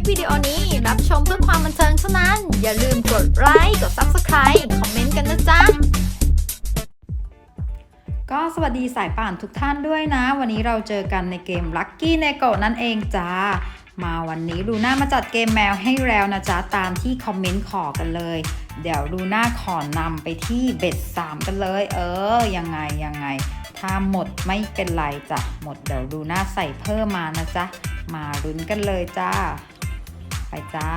ปวิดีโอนี้รับชมเพื่อความบันเทิงเท่านั้น อย่าลืมกดไลค์ กด Subscribe คอมเมนต์กันนะจ๊ะ ก็สวัสดีสายป่านทุกท่านด้วยนะ วันนี้เราเจอกันในเกม Lucky n e g o นั่นเองจ้า มาวันนี้ลูน่ามาจัดเกมแมวให้แล้วนะจ๊ะ ตามที่คอมเมนต์ขอกันเลย เดี๋ยวลูน่าขอนำไปที่เบ็ด3กันเลย เออ ยังไงยังไงถ้าหมดไม่เป็นไรจ้ะ หมดเดี๋ยวลูน่าใส่เพิ่มมานะจ๊ะ มาลุ้นกันเลยจ้า ไปจ้า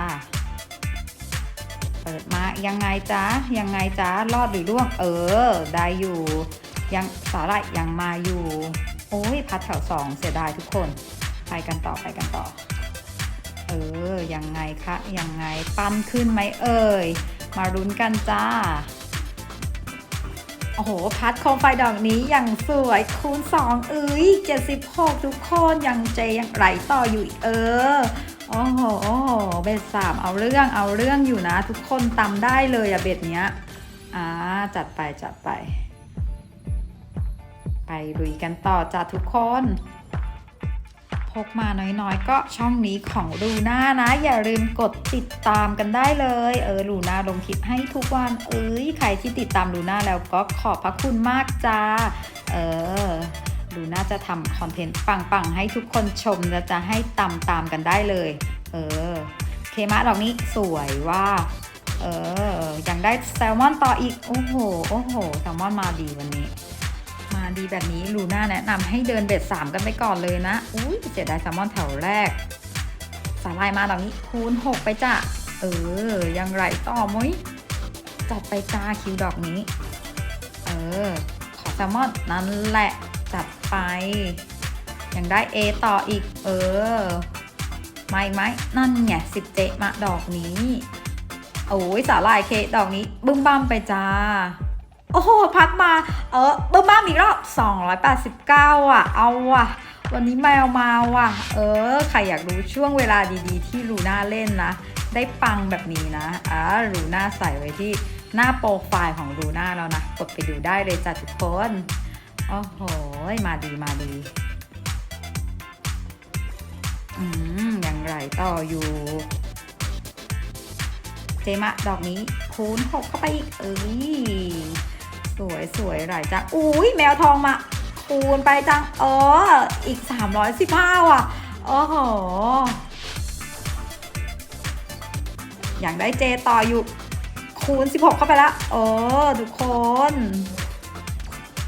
เปิดมายังไงจ๊ะยังไงจ๊ะรอดหรือร่วง เออ ได้อยู่ ยังสาหร่ายยังมาอยู่ โอ้ยพัดแถวสองเสียดายทุกคน ไปกันต่อไปกันต่อ เออ ยังไงคะยังไงปั้นขึ้นไหมเอ่ย มารุ้นกันจ้าโอ้โห พัดโคมไฟดอกนี้อย่างสวยคูณ 2 เอ้ย76 ทุกคนยังเจยังไหลต่ออยู่เออ โอ้โหโอ้โหเบ็ดสามเอาเรื่องเอาเรื่องอยู่นะ ทุกคนตำได้เลยอะเบ็ดเนี้ยอ่าจัดไปจัดไป ไปลุยกันต่อจ้ะทุกคนพกมาน้อยๆ ก็ช่องนี้ของลูน่านะ อย่าลืมกดติดตามกันได้เลย เออลูน่าลงคลิปให้ทุกวัน เอ้ยใครที่ติดตามลูน่าแล้วก็ขอบพระคุณมากจ้า เออ ลูน่าจะทำคอนเทนต์ปังๆ ให้ทุกคนชมและจะให้ตามตามกันได้เลย เออ เคมะดอกนี้สวยว่า เออ ยังได้แซลมอนต่ออีก โอ้โห โอ้โห แซลมอนมาดีวันนี้ มาดีแบบนี้ลูน่าแนะนำให้เดินเบ็ดสามกันไปก่อนเลยนะ อุ้ยเสียดายแซลมอนแถวแรก สาลายมาดอกนี้คูณ6ไปจ้ะ เออ ยังไรต่อมุ้ย จัดไปจ้าคิวดอกนี้ เออ ขอแซลมอนนั่นแหละ ไปยังได้ A ต่ออีก เออไม่ไหมนั่นไงสิบเจมาดอกนี้ โอ้ยสาลายเคดอกนี้บึ้มบ้ามไปจ้า โอ้โห พัดมา เออบิ้มบ้ามอีกรอบ 289 อะ เอาว่ะ วันนี้แมวมาว่ะ เออ ใครอยากรู้ช่วงเวลาดีๆ ที่ลูน่าเล่นนะ ได้ปังแบบนี้นะ อ่าลูน่าใส่ไว้ที่หน้าโปรไฟล์ของลูน่าแล้วนะ กดไปดูได้เลยจ้ะทุกคน โอ้โห มาดีมาดี อืมยังไรต่ออยู่ เจมะดอกนี้ คูณหกเข้าไปอีก เอ้ย สวยสวยหลจัง อุ้ยแมวทองมา คูณไปจังเอออีก315ว่ะ โอ้โห อย่างได้เจต่ออยู่ คูณ16เข้าไปล้วเออทุกคน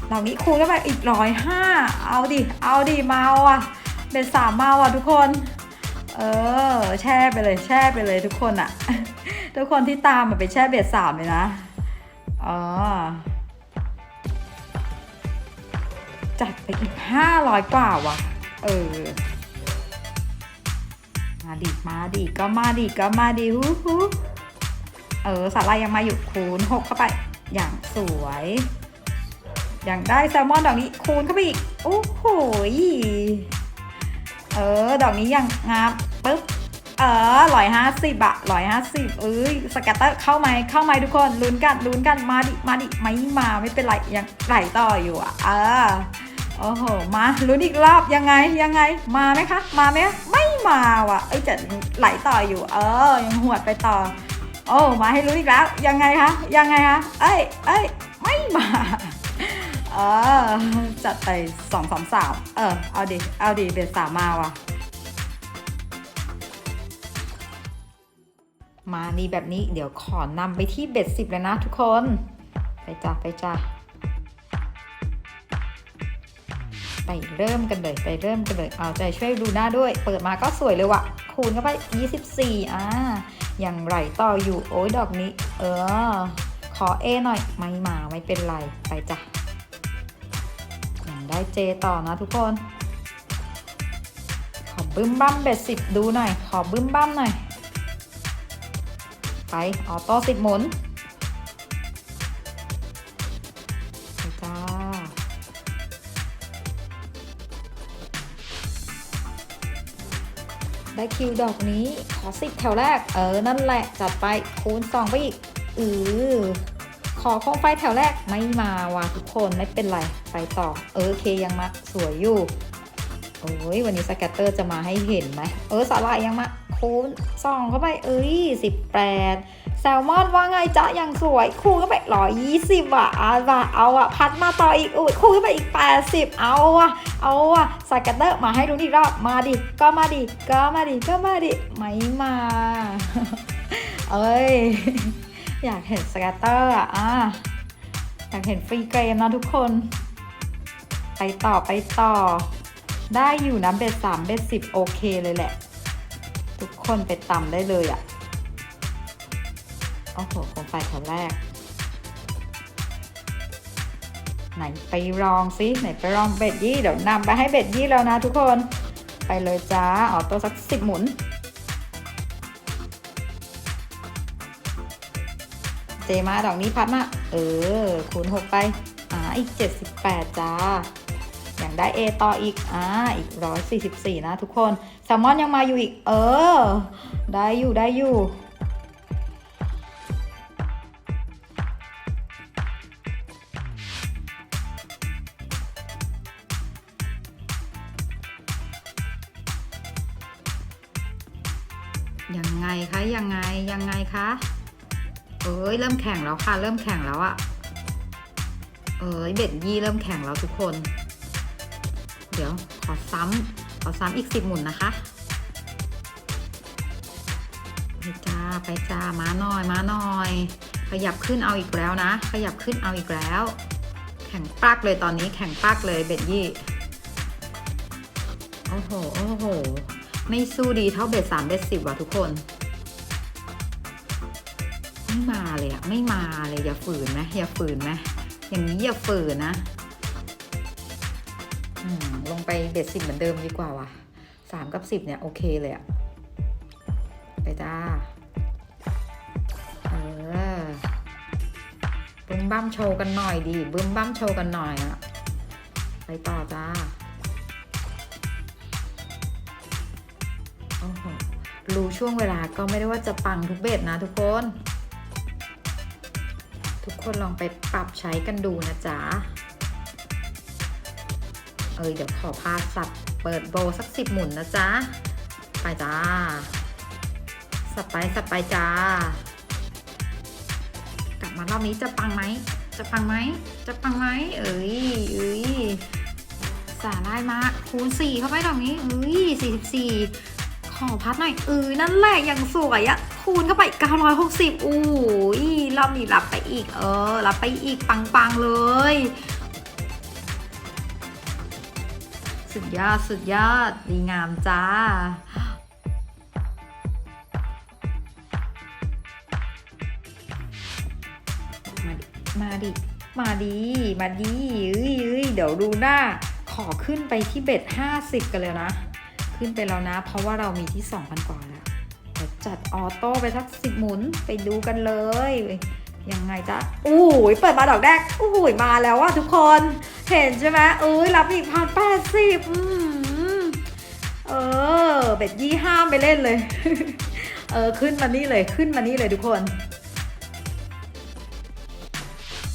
เหล่านี้คูณเข้าไปอีกร้อยห้าเอาดิ เอาดิเมาอะ เป็นสามเมาอะทุกคน เออ แช่ไปเลย แช่ไปเลยทุกคนอะ ทุกคนที่ตามมาไปแช่เบ็ดสามเลยนะ อ๋อ จัดไปอีกห้าร้อยกว่าว่ะ เออ มาดิ มาดิ ก็มาดิ ก็มาดิฮู้ฮู้เออสาลายยังมาอยู่คูณหกเข้าไป อย่างสวย อย่างได้แซลมอนดอกนี้คูณเข้าไปอีก โอ้โหยเออ ดอกนี้ยังงามปึ๊บ เออร้อยห้าสิบอะร้อยห้าสิบเอ้ยสแกตเตอร์เข้าไหมเข้าไหมทุกคน ลุ้นกัน ลุ้นกัน มาดิ มาดิ ไม่มา ไม่เป็นไร ยังไหลต่ออยู่อะเออ โอ้โห มา ลุ้นอีกรอบ ยังไง ยังไง มาไหมคะ มาไหมไม่มาว่ะ เอ้ยจะไหลต่ออยู่ เออ ยังหวดไปต่อ โอ้ มาให้ลุ้นอีกแล้ว ยังไงคะ ยังไงคะ เอ้ย เอ้ย ไม่มา ออจัดไปสองสามสามเออ เอาดิ เอาดิเบ็ดสามมาว่ะ มาดีแบบนี้เดี๋ยวขอนำไปที่เบ็ดสิบเลยนะทุกคน ไปจ้ะไปจ้ะไปเริ่มกันเลย ไปเริ่มกันเลย เอาใจช่วยดูหน้าด้วย เปิดมาก็สวยเลยว่ะ คูณเข้าไป 24 อ่า อย่างไรต่ออยู่ โอ้ยดอกนี้ เออ ขอเอหน่อย ไม่มาไม่เป็นไร ไปจ้ะ ได้เจต่อนะทุกคน ขอบึ้มบั้มเบ็ดสิบดูหน่อย ขอบึ้มบั้มหน่อย ไปออโต้สิบหมุนไปจ้าได้คิวดอกนี้ ขอสิบแถวแรก เออ นั่นแหละ จัดไปคูณสองไปอีก อือ อโคมไฟแถวแรกไม่มาว่ะทุกคนไม่เป็นไรไปต่อเออเคยังมาสวยอยู่โอ้ยวันนี้สแกตเตอร์จะมาให้เห็นไหมเออสาลายยังมาคูณสองเข้าไปเอ้ยสิบแปดแซลมอนว่าไงจ๊ะยังสวยคูณเข้าไปร้อยยี่สิบอะอาว่ะเอาอะพัดมาต่ออีกอุ้ยคูณเข้าไปอีกแปดสิบเอาอะเอาอะสกัตเตอร์มาให้ดูอีกรอบมาดิก็มาดิก็มาดิก็มาดิไม่มาเอ้ย อยากเห็นสกัตเตอร์อะอยากเห็นฟรีเกมนะทุกคน ไปต่อไปต่อ ได้อยู่นะเบ็ดสามเบ็ดสิบโอเคเลยแหละ ทุกคนไปต่ำได้เลยอะ่ะ โอ้โหโคมไฟแถวแรก ไหนไปลองซิไหนไปลองเบ็ดยี่เดี๋ยวนำไปให้เบ็ดยี่แล้วนะทุกคน ไปเลยจ้าออโต้สักสิบหมุน เจมาดอกนี้พัดมา เออ คูณหกไป อ่า อีก 78 จ้า อย่างได้ A ต่ออีก อ่า อีก 144 นะทุกคน แซลมอนยังมาอยู่อีก เออ ได้อยู่ ได้อยู่ยังไงคะ ยังไง ยังไงคะ เอ้ยเริ่มแข่งแล้วค่ะ เริ่มแข่งแล้วอะเอ้ยเบ็ดยี่เริ่มแข่งแล้วทุกคน เดี๋ยวขอซ้ำขอซ้ำอีกสิบหมุนนะคะไปจ้าไปจ้ามาหน่อยมาหน่อย ขยับขึ้นเอาอีกแล้วนะ ขยับขึ้นเอาอีกแล้ว แข่งปักเลยตอนนี้แข่งปักเลยเบ็ดยี่โอ้โหโอ้โหไม่สู้ดีเท่าเบ็ดสามเบ็ดสิบว่ะทุกคน ไม่มาเลยอะไม่มาเลยอย่าฝืนไหมอย่าฝืนไหมอย่างนี้อย่าฝืนนะลงไปเบ็ดสิบเหมือนเดิมดีกว่าว่ะสามกับสิบเนี่ยโอเคเลยอะไปจ้าเออบึ้มบ้ามโชว์กันหน่อยดีบึ้มบ้ามโชว์กันหน่อยอะไปต่อจ้าโอ้โหรู้ช่วงเวลาก็ไม่ได้ว่าจะปังทุกเบ็ดนะทุกคน ทุกคนลองไปปรับใช้กันดูนะจ๊ะ เอยเดี๋ยวขอพาสับเปิดโบสักสิบหมุนนะจ๊ะ ไปจ้า สับไปสับไปจ้า กลับมารอบนี้จะปังไหม จะปังไหม จะปังไหม เอ้ยเอ้ยสาลายมาคูณสี่เข้าไปดอกนี้เอ้ยสี่สิบสี่ขอพัดหน่อยเออนั่นแหละอย่างสวยอะ คูณเข้าไป960อู้ยรอบนี้รับไปอีก เออ รับไปอีกปังๆเลย สุดยอด สุดยอด ดีงามจ้ามาดิ มาดิ มาดิเอ้ยเอ้ยเดี๋ยวดูหน้า ขอขึ้นไปที่เบ็ด50 กันเลยนะ ขึ้นไปแล้วนะ เพราะว่าเรามีที่ 2,000 กว่าแล้วเดี๋ยว จัดออโต้ไปสักสิบหมุนไปดูกันเลย ยังไงจ๊ะอู้ยเปิดมาดอกแรกอู้ยมาแล้วว่ะทุกคนเห็นใช่ไหมเอ้ยรับอีกพันแปดสิบเออเบ็ดยี่ห้ามไปเล่นเลย เออขึ้นมานี่เลยขึ้นมานี่เลยทุกคน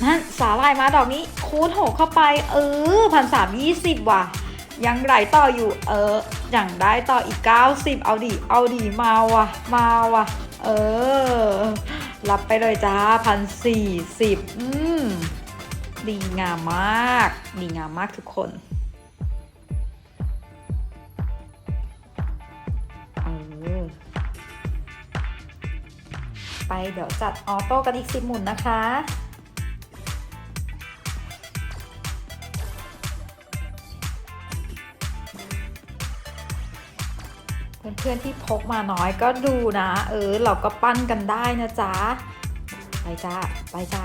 นั่นสาลายมาดอกนี้คูณหกเข้าไป เออพันสามยี่สิบว่ะ ยังไหลต่ออยู่เอออย่างได้ต่ออีก 90 เอาดิเอาดิมาว่ะ มาว่ะ เออ รับไปเลยจ้าพันสี่สิบอืมดีงามมาก ดีงามมากทุกคนเออไปเดี๋ยวจัดออโต้กันอีกสิบหมุนนะคะ พื่อนๆที่พกมาน้อยก็ดูนะ เออ เราก็ปั้นกันได้นะจ๊ะ ไปจ้า ไปจ้า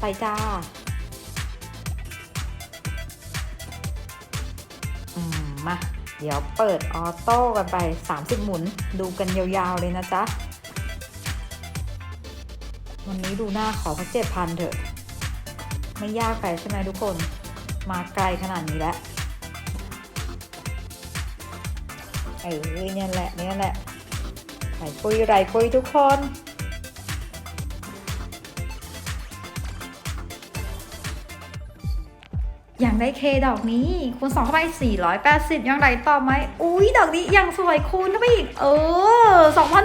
ไปจ้าอืมมา เดี๋ยวเปิดออโต้กันไป 30 หมุน ดูกันยาวๆเลยนะจ๊ะ วันนี้ดูหน้าขอสักเจ็ดพันเถอะ ไม่ยากไปใช่ไหมทุกคน มาไกลขนาดนี้แล้ว ออเนี่ยแหละเนี่ยแหละไหลปุยไหลปุยทุกคนอย่างได้เคดอกนี้คูณสองเข้าไป 480 ยังไหลต่อไหมอุ้ยดอกนี้ยังสวยคูณเข้าไปอีก เออ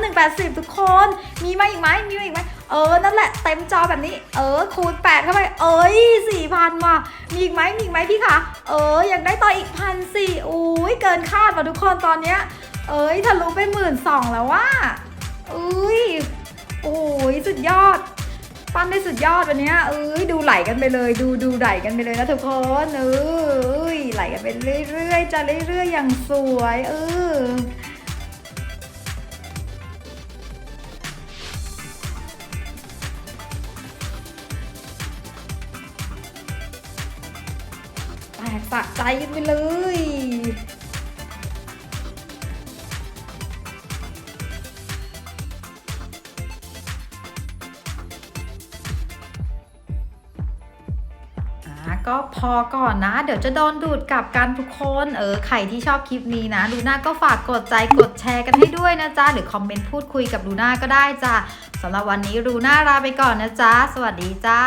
2,180 ทุกคน มีมาอีกไหมมีมาอีกไหม เออ นั่นแหละ เต็มจอแบบนี้ เออ คูณ 8 เข้าไป เอ้ย4,000ว่ะ มีอีกไหมมีอีกไหมพี่คะ เออ อยากได้ต่ออีกพันสี่อุ้ยเกินคาดว่ะทุกคนตอนเนี้ย เอ้ยทะลุไปหมื่นสองแล้วว่าอุ้ยโอ้ยสุดยอด ปั้นได้สุดยอดวันเนี้ยเอ้ยดูไหลกันไปเลย ดูดูไหลกันไปเลยนะทุกคนเอ้ยไหลกันไปเรื่อยๆจะเรื่อยๆอย่างสวย เออ ใจกันไปเลยอะก็พอก่อนนะ เดี๋ยวจะโดนดูดกลับกันทุกคน เออ ใครที่ชอบคลิปนี้นะ ลูน่าก็ฝากกดใจกดแชร์กันให้ด้วยนะจ๊ะ หรือคอมเมนต์พูดคุยกับลูน่าก็ได้จ้ะสำหรับวันนี้ลูน่าลาไปก่อนนะจ๊ะ สวัสดีจ้า